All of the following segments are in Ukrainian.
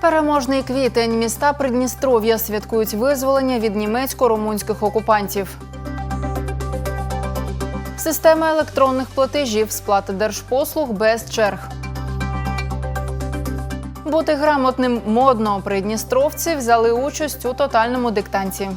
Переможний квітень міста Придністров'я святкують визволення від німецько-румунських окупантів. Система електронних платежів сплати держпослуг без черг. Бути грамотним модно придністровці взяли участь у тотальному диктанті.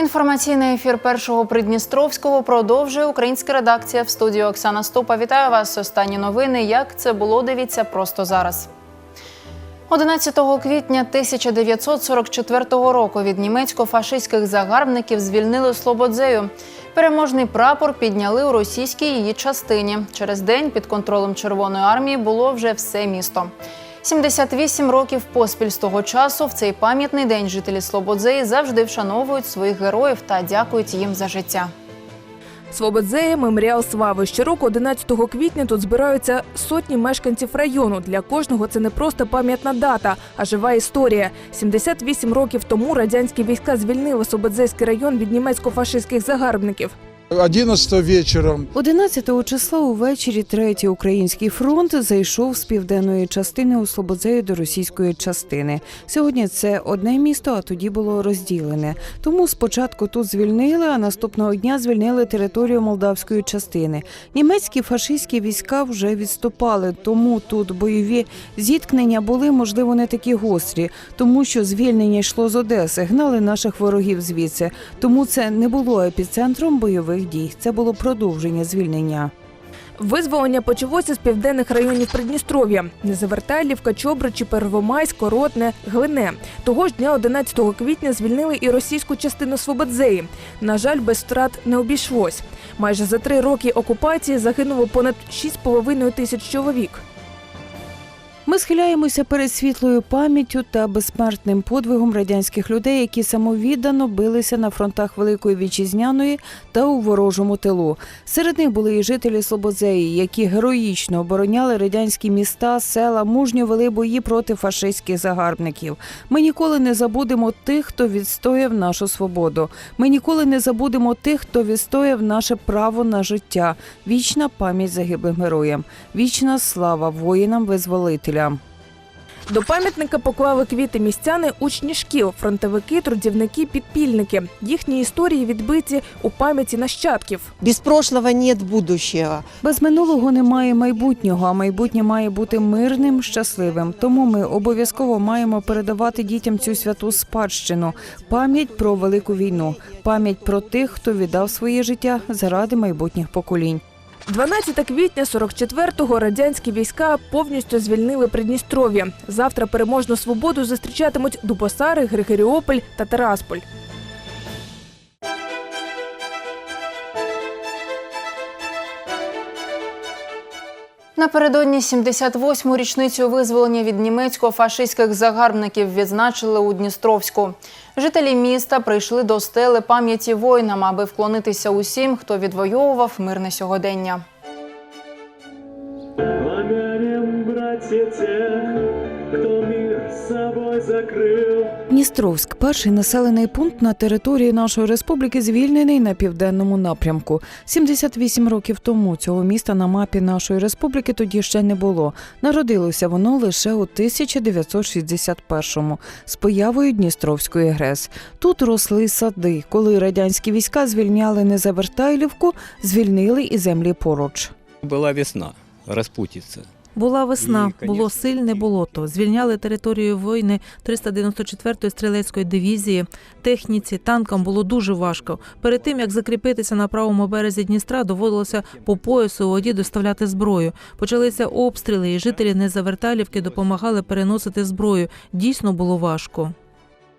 Інформаційний ефір першого Придністровського продовжує українська редакція в студії Оксана Ступа. Вітаю вас. Останні новини. Як це було? Дивіться просто зараз. 11 квітня 1944 року від німецько-фашистських загарбників звільнили Слободзею. Переможний прапор підняли у російській її частині. Через день під контролем Червоної армії було вже все місто. 78 років поспіль з того часу в цей пам'ятний день жителі Слободзеї завжди вшановують своїх героїв та дякують їм за життя. Свободзея, меморіал слави. Щороку, 11 квітня, тут збираються сотні мешканців району. Для кожного це не просто пам'ятна дата, а жива історія. 78 років тому радянські війська звільнили Свободзейський район від німецько-фашистських загарбників. 11 вечером 11 числа увечері третій український фронт зайшов з південної частини у Слободзею до російської частини. Сьогодні це одне місто, а тоді було розділене. Тому спочатку тут звільнили, а наступного дня звільнили територію молдавської частини. Німецькі фашистські війська вже відступали, тому тут бойові зіткнення були можливо не такі гострі, тому що звільнення йшло з Одеси, гнали наших ворогів звідси. Тому це не було епіцентром бойових дій. Це було продовження звільнення. Визволення почалося з південних районів Придністров'я: Незавертайлівка, Чобричі, Первомайськ, Коротне, Глине. Того ж дня, 11 квітня, звільнили і російську частину Свободзеї. На жаль, без втрат не обійшлось. Майже за три роки окупації загинуло понад 6,5 тисяч чоловік. Ми схиляємося перед світлою пам'яттю та безсмертним подвигом радянських людей, які самовіддано билися на фронтах Великої Вітчизняної та у ворожому тилу. Серед них були і жителі Слободзеї, які героїчно обороняли радянські міста, села, мужньо вели бої проти фашистських загарбників. Ми ніколи не забудемо тих, хто відстояв нашу свободу. Ми ніколи не забудемо тих, хто відстояв наше право на життя. Вічна пам'ять загиблим героям, вічна слава воїнам-визволителям. До пам'ятника поклали квіти містяни, учні шкіл, фронтовики, трудівники, підпільники. Їхні історії відбиті у пам'яті нащадків. Без прошлого нет будущего. Без минулого немає майбутнього, а майбутнє має бути мирним, щасливим. Тому ми обов'язково маємо передавати дітям цю святу спадщину, пам'ять про велику війну, пам'ять про тих, хто віддав своє життя заради майбутніх поколінь. 12 квітня 44-го радянські війська повністю звільнили Придністров'я. Завтра переможну свободу зустрічатимуть Дубосари, Григоріополь та Тарасполь. Напередодні 78-му річницю визволення від німецько-фашистських загарбників відзначили у Дністровську. Жителі міста прийшли до стели пам'яті воїнам, аби вклонитися усім, хто відвоював мирне сьогодення. Помянем, братці, тех, хто с собой закрыл. Дністровськ перший населений пункт на території нашої республіки, звільнений на південному напрямку. 78 років тому цього міста на мапі нашої республіки тоді ще не було. Народилося воно лише у 1961-му з появою Дністровської ГРЕС. Тут росли сади. Коли радянські війська звільняли Незавертайлівку, звільнили і землі поруч. Була весна, розпутіться. Була весна, було сильне болото. Звільняли територію війни 394-ї стрілецької дивізії. Техніці, танкам було дуже важко. Перед тим як закріпитися на правому березі Дністра, доводилося по поясу у воді доставляти зброю. Почалися обстріли, і жителі Незаверталівки допомагали переносити зброю. Дійсно було важко.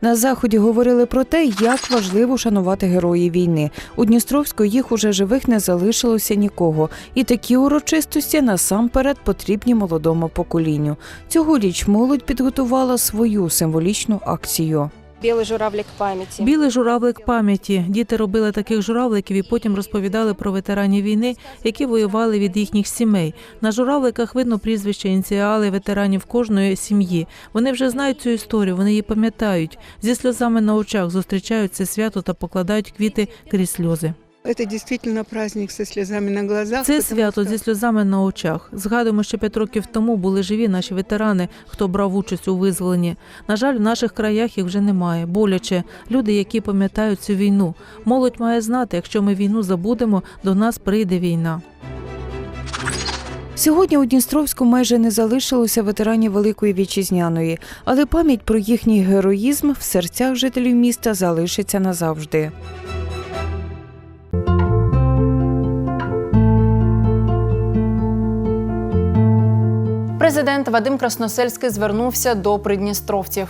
На заході говорили про те, як важливо шанувати героїв війни. У Дністровську їх уже живих не залишилося нікого, і такі урочистості насамперед потрібні молодому поколінню. Цьогоріч молодь підготувала свою символічну акцію. Білий журавлик пам'яті. Білий журавлик пам'яті. Діти робили таких журавликів і потім розповідали про ветеранів війни, які воювали від їхніх сімей. На журавликах видно прізвища, ініціали ветеранів кожної сім'ї. Вони вже знають цю історію, вони її пам'ятають. Зі сльозами на очах зустрічають це свято та покладають квіти крізь сльози. Это действительно праздник со слезами на глазах. Це свято зі сльозами на очах. Згадуємо, що п'ять років тому були живі наші ветерани, хто брав участь у визволенні. На жаль, в наших краях їх вже немає. Боляче. Люди, які пам'ятають цю війну. Молодь має знати, якщо ми війну забудемо, до нас прийде війна. Сьогодні у Дністровську майже не залишилося ветеранів Великої Вітчизняної, але пам'ять про їхній героїзм в серцях жителів міста залишиться назавжди. Президент Вадим Красносельський звернувся до придністровців.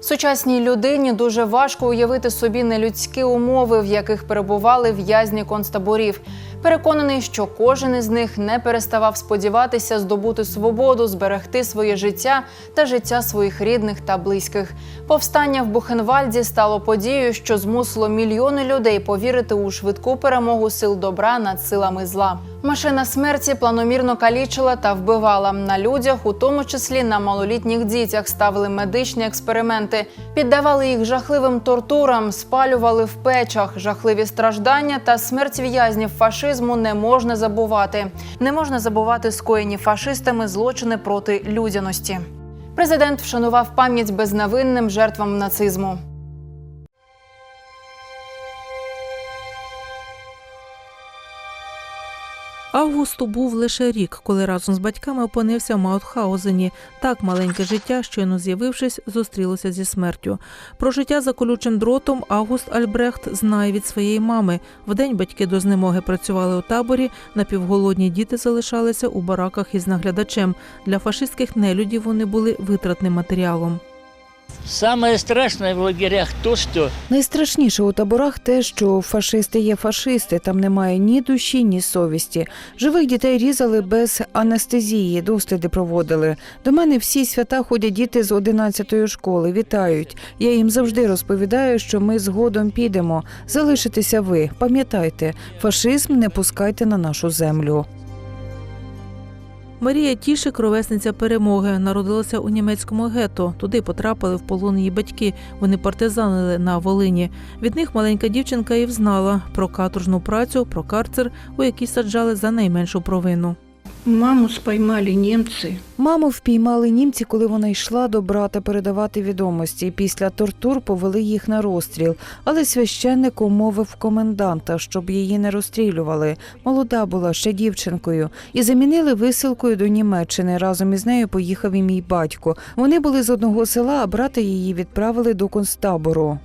Сучасній людині дуже важко уявити собі нелюдські умови, в яких перебували в'язні концтаборів. Переконаний, що кожен із них не переставав сподіватися здобути свободу, зберегти своє життя та життя своїх рідних та близьких. Повстання в Бухенвальді стало подією, що змусило мільйони людей повірити у швидку перемогу сил добра над силами зла. Машина смерті планомірно калічила та вбивала на людях, у тому числі на малолітніх дітях, ставили медичні експерименти, піддавали їх жахливим тортурам, спалювали в печах. Жахливі страждання та смерть в'язнів фашизму не можна забувати. Не можна забувати скоєні фашистами злочини проти людяності. Президент вшанував пам'ять безневинним жертвам нацизму. Августу був лише рік, коли разом з батьками опинився в Маутхаузені. Так маленьке життя, щойно з'явившись, зустрілося зі смертю. Про життя за колючим дротом Август Альбрехт знає від своєї мами. Вдень батьки до знемоги працювали у таборі, напівголодні діти залишалися у бараках із наглядачем. Для фашистських нелюдів вони були витратним матеріалом. Самое страшное в лагерях то, что Найстрашніше у таборах те, що фашисти є фашисти, там немає ні душі, ні совісті. Живих дітей різали без анестезії, досліди проводили. До мене всі свята ходять діти з 11-ї школи, вітають. Я їм завжди розповідаю, що ми згодом підемо. Залишитеся ви, пам'ятайте, фашизм не пускайте на нашу землю. Марія Тішик, ровесниця перемоги, народилася у німецькому гетто. Туди потрапили в полон її батьки. Вони партизанили на Волині. Від них маленька дівчинка і взнала про каторжну працю, про карцер, у який саджали за найменшу провину. Маму споймали немцы. Маму впіймали німці, коли вона йшла до брата передавати відомості. Після тортур повели їх на розстріл, але священник умовив коменданта, щоб її не розстрілювали. Молода була ще дівчинкою, і замінили висилкою до Німеччини. Разом із нею поїхав і мій батько. Вони були з одного села, а брата її відправили до концтабору.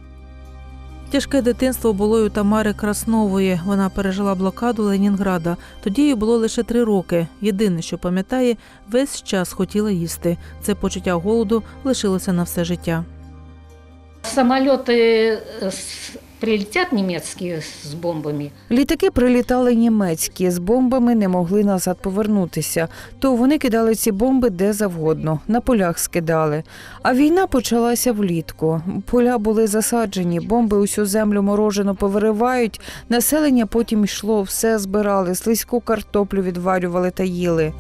Тяжке дитинство було у Тамари Краснової. Вона пережила блокаду Ленінграда. Тоді їй було лише три роки. Єдине, що пам'ятає, весь час хотіла їсти. Це почуття голоду лишилося на все життя. Самолеты э, с- прилетят немецкие с бомбами. Літаки прилітали німецькі, з бомбами не могли назад повернутися. То вони кидали ці бомби де завгодно, на полях скидали. А війна почалася влітку. Поля були засаджені, бомби усю землю морожено повиривають. Населення потім йшло, все збирали, слизьку картоплю відварювали та їли.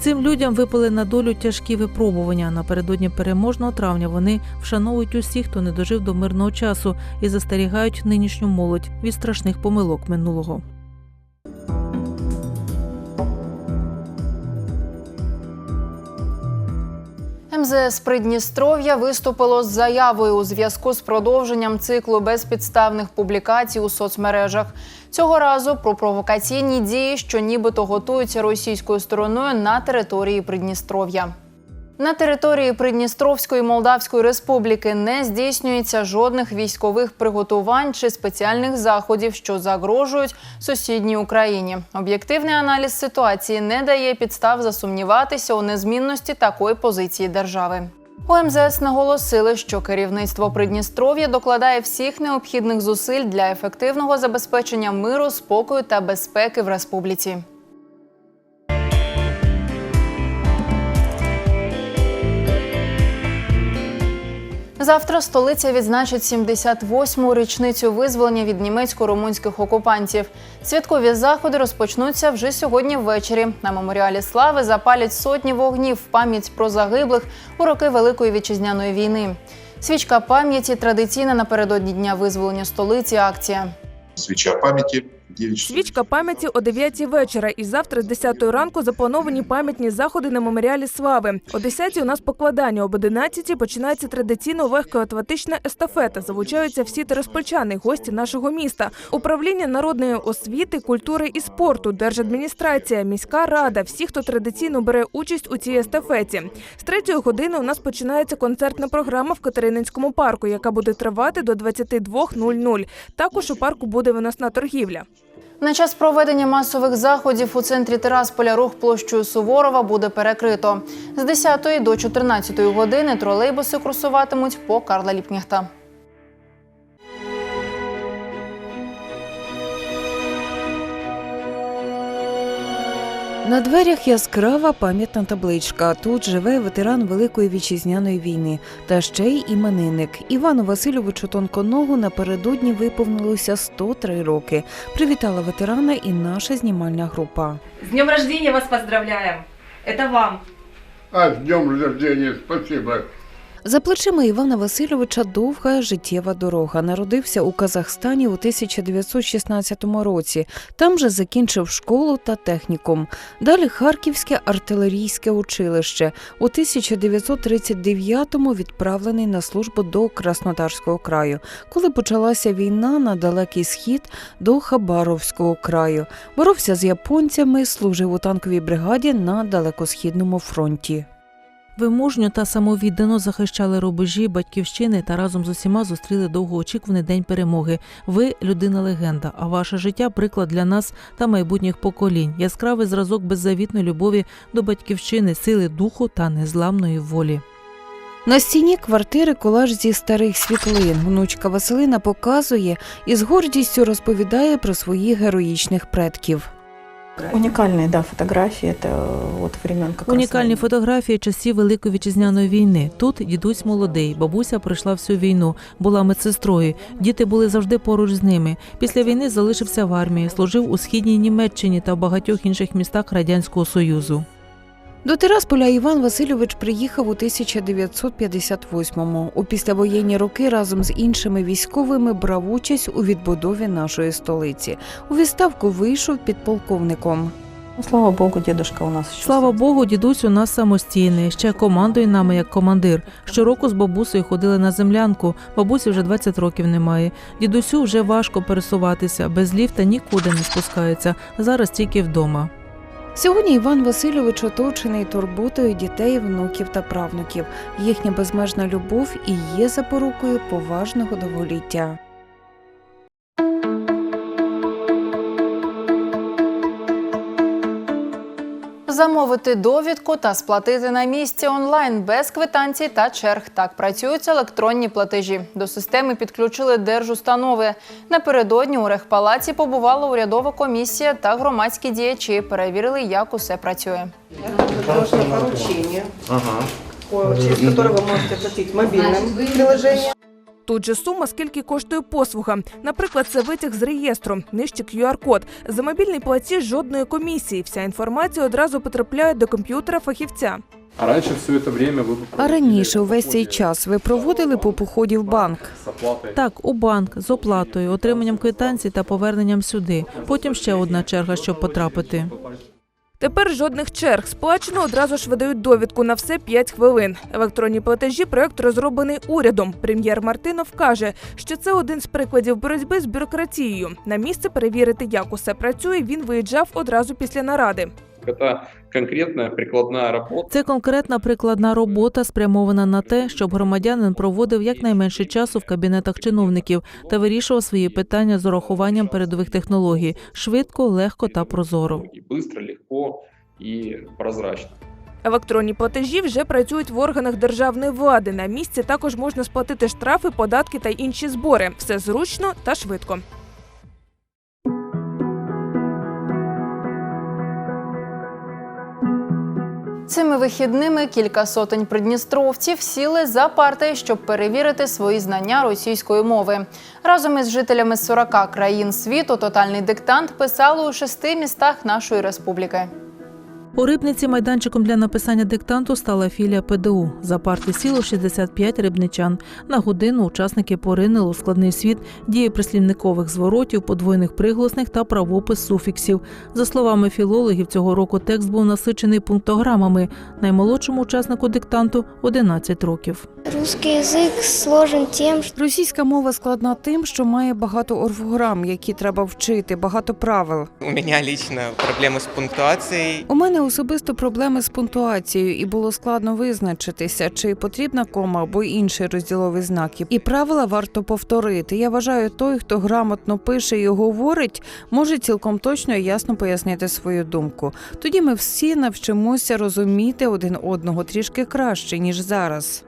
Цим людям випали на долю тяжкі випробування. Напередодні переможного травня вони вшановують усіх, хто не дожив до мирного часу, і застерігають нинішню молодь від страшних помилок минулого. МЗС Придністров'я виступило з заявою у зв'язку з продовженням циклу безпідставних публікацій у соцмережах. Цього разу про провокаційні дії, що нібито готуються російською стороною на території Придністров'я. На території Придністровської Молдавської Республіки не здійснюється жодних військових приготувань чи спеціальних заходів, що загрожують сусідній Україні. Об'єктивний аналіз ситуації не дає підстав засумніватися у незмінності такої позиції держави. У МЗС наголосили, що керівництво Придністров'я докладає всіх необхідних зусиль для ефективного забезпечення миру, спокою та безпеки в республіці. Завтра столиця відзначить 78-му річницю визволення від німецько-румунських окупантів. Святкові заходи розпочнуться вже сьогодні ввечері. На меморіалі слави запалять сотні вогнів в пам'ять про загиблих у роки Великої вітчизняної війни. Свічка пам'яті традиційна напередодні дня визволення столиці акція. Свеча памяти. 9. Свічка пам'яті о 9 вечора. І завтра з 10 ранку заплановані пам'ятні заходи на меморіалі слави. О 10 у нас покладання. Об 11 починається традиційно легкоатлетична естафета. Залучаються всі тереспольчани, гості нашого міста. Управління народної освіти, культури і спорту, держадміністрація, міська рада. Всі, хто традиційно бере участь у цій естафеті. З третьої години у нас починається концертна програма в Катерининському парку, яка буде тривати до 22.00. Також у парку буде виносна торгівля. На час проведення масових заходів у центрі Тирасполя рух площою Суворова буде перекрито. З 10 до 14 години тролейбуси курсуватимуть по Карла Ліпкнехта. На дверях яскрава пам'ятна табличка. Тут живе ветеран Великої вітчизняної війни та ще й іменинник. Івану Васильовичу Тонконогу напередодні виповнилося 103 роки. Привітала ветерана і наша знімальна група. З днем рождения вас поздравляємо. Це вам! А з днем рождения, спасибо. За плечима Івана Васильовича довга життєва дорога. Народився у Казахстані у 1916 році. Там же закінчив школу та технікум. Далі Харківське артилерійське училище. У 1939-му відправлений на службу до Краснодарського краю. Коли почалася війна на далекий схід до Хабаровського краю, боровся з японцями, служив у танковій бригаді на далекосхідному фронті. Ви мужньо та самовіддано захищали рубежі батьківщини та разом з усіма зустріли довгоочікуваний день перемоги. Ви людина легенда, а ваше життя приклад для нас та майбутніх поколінь. Яскравий зразок беззавітної любові до батьківщини, сили духу та незламної волі. На стіні квартири колаж зі старих світлин. Внучка Василина показує і з гордістю розповідає про своїх героїчних предків. Уникальные, да, фотографії это от времен как Унікальні раз. фотографії часів Великої вітчизняної війни. Тут дідусь молодий, бабуся пройшла всю війну, була медсестрою. Діти були завжди поруч з ними. Після війни залишився в армії, служив у східній Німеччині та в багатьох інших містах Радянського Союзу. До Тирасполя Іван Васильович приїхав у 1958-му. У післявоєнні роки разом з іншими військовими брав участь у відбудові нашої столиці. У відставку вийшов підполковником. Ну, слава богу, дедушка у нас Слава Богу, дідусь у нас самостійний. Ще командує нами як командир. Щороку з бабусею ходили на землянку. Бабусі вже 20 років немає. Дідусю вже важко пересуватися, без ліфта нікуди не спускається. Зараз тільки вдома. Сьогодні Іван Васильович оточений турботою дітей, внуків та правнуків. Їхня безмежна любов і є запорукою поважного довголіття. Замовити довідку та сплатити на місці онлайн без квитанцій та черг. Так працюють електронні платежі. До системи підключили держустанови. Напередодні у Рехпалаці побувала урядова комісія та громадські діячі. Перевірили, як усе працює. Поручение, через которое вы можете платить мобильным приложением. Тут же сума, скільки коштує послуга. Наприклад, це витяг з реєстру, нижче QR-код. За мобільний платіж жодної комісії. Вся інформація одразу потрапляє до комп'ютера фахівця. А раньше все это время вы бы А раніше увесь цей час ви проводили по поході в банк. с оплатой. Так, у банк з оплатою, отриманням квитанцій та поверненням сюди. Потім ще одна черга, щоб потрапити. Тепер жодних черг. Сплачено одразу ж видають довідку на все 5 хвилин. Електронні платежі проект розроблений урядом. Прем'єр Мартинов каже, що це один з прикладів боротьби з бюрократією. На місце перевірити, як усе працює, він виїжджав одразу після наради. Это конкретная прикладная работа. Це конкретна прикладна робота, спрямована на те, щоб громадянин проводив якнайменше часу в кабінетах чиновників та вирішував свої питання з урахуванням передових технологій швидко, легко та прозоро. И быстро, легко и прозрачно. Електронні платежі вже працюють в органах державної влади. На місці також можна сплатити штрафи, податки та інші збори. Все зручно та швидко. Цими вихідними кілька сотень придністровців сіли за парти, щоб перевірити свої знання російської мови. Разом із жителями 40 країн світу тотальний диктант писали у шести містах нашої республіки. У Рибниці майданчиком для написання диктанту стала філія ПДУ. За парти сіло 65 рибничан. На годину учасники поринили у складний світ дії прислівникових зворотів, подвойних приголосних та правопис суфіксів. За словами філологів, цього року текст був насичений пунктограмами. Наймолодшому учаснику диктанту 11 років. Русский язык сложен тем, что Російська мова складна тим, що має багато орфограм, які треба вчити, багато правил. У меня лично проблемы с пунктуацией. У мене особисто проблеми з пунктуацією, і було складно визначитися, чи потрібна кома або інший розділовий знак. І правила варто повторити. Я вважаю, той, хто грамотно пише і говорить, може цілком точно і ясно пояснити свою думку. Тоді ми всі навчимося розуміти один одного трішки краще ніж зараз.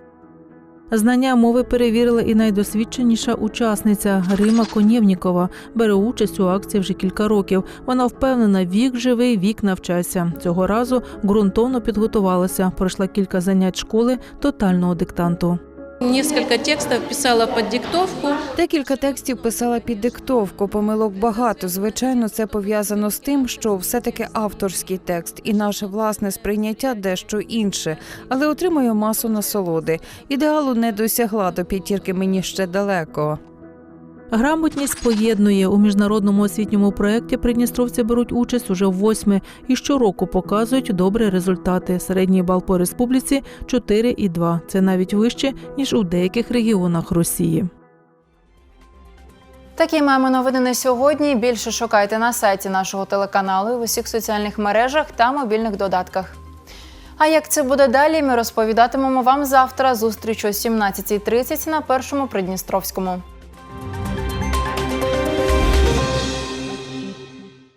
Знання мови перевірила і найдосвідченіша учасниця Рима Конєвнікова. Бере участь у акції вже кілька років. Вона впевнена, вік живий, вік навчайся. Цього разу ґрунтовно підготувалася. Пройшла кілька занять школи тотального диктанту. Несколько текстов писала під диктовку. Декілька текстів писала під диктовку. Помилок багато. Звичайно, це пов'язано з тим, що все-таки авторський текст і наше власне сприйняття дещо інше, але отримую масу насолоди. Ідеалу не досягла до п'ятірки мені ще далеко. Грамотність поєднує у міжнародному освітньому проєкті. Придністровці беруть участь уже в восьми і щороку показують добрі результати. Середній бал по республіці 4,2. Це навіть вище ніж у деяких регіонах Росії. Такі маємо новини на сьогодні. Більше шукайте на сайті нашого телеканалу в усіх соціальних мережах та мобільних додатках. А як це буде далі, ми розповідатимемо вам завтра. Зустріч о 17.30 на першому Придністровському.